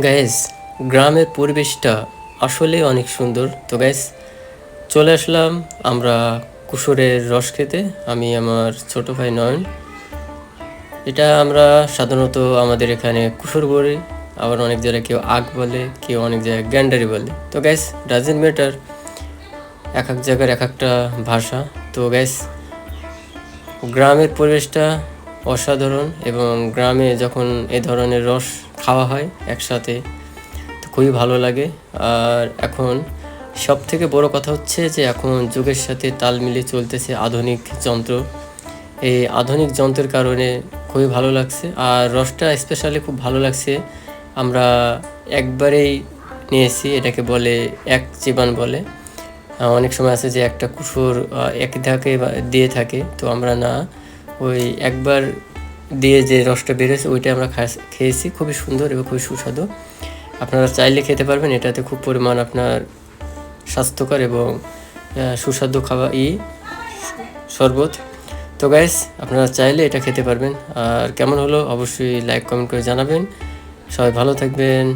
Gas গ্রামের পরিবেশটা আসলে অনেক সুন্দর। তো গ্যাস চলে আসলাম আমরা কুসুরের রস খেতে। আমি আমার ছোট ভাই নয়ন। এটা আমরা সাধারণত আমাদের এখানে কুসুর বলি আবার অনেক জায়গায় কেউ আগ বলে, কেউ অনেক জায়গায় গ্যান্ডারি বলে। তো গ্যাস ডাজেন্ট ম্যাটার এক এক জায়গার এক একটা ভাষা। তো গ্যাস গ্রামের পরিবেশটা অসাধারণ এবং গ্রামে যখন এ ধরনের রস খাওয়া হয় একসাথে, তো খুবই ভালো লাগে। আর এখন সব থেকে বড় কথা হচ্ছে যে এখন যুগের সাথে তাল মিলিয়ে চলতেছে আধুনিক যন্ত্র। এই আধুনিক যন্ত্রের কারণে খুবই ভালো লাগছে আর রসটা স্পেশালি খুব ভালো লাগছে। আমরা একবারেই নিয়েছি, এটাকে বলে এক চিবান বলে। অনেক সময় আছে যে একটা কুসুর এক ধাকে দিয়ে থাকে, তো আমরা না। ওই একবার দিয়ে যে রসটা বেরোছে ওইটা আমরা খেয়েছি। খুবই সুন্দর এবং খুবই সুস্বাদু। আপনারা চাইলে খেতে পারবেন, এটাতে খুব পরিমাণ আপনার স্বাস্থ্যকর এবং সুস্বাদু খাবার ই শরবত। তো গাইস আপনারা চাইলে এটা খেতে পারবেন। আর কেমন হলো, অবশ্যই লাইক কমেন্ট করে জানাবেন। সবাই ভালো থাকবেন।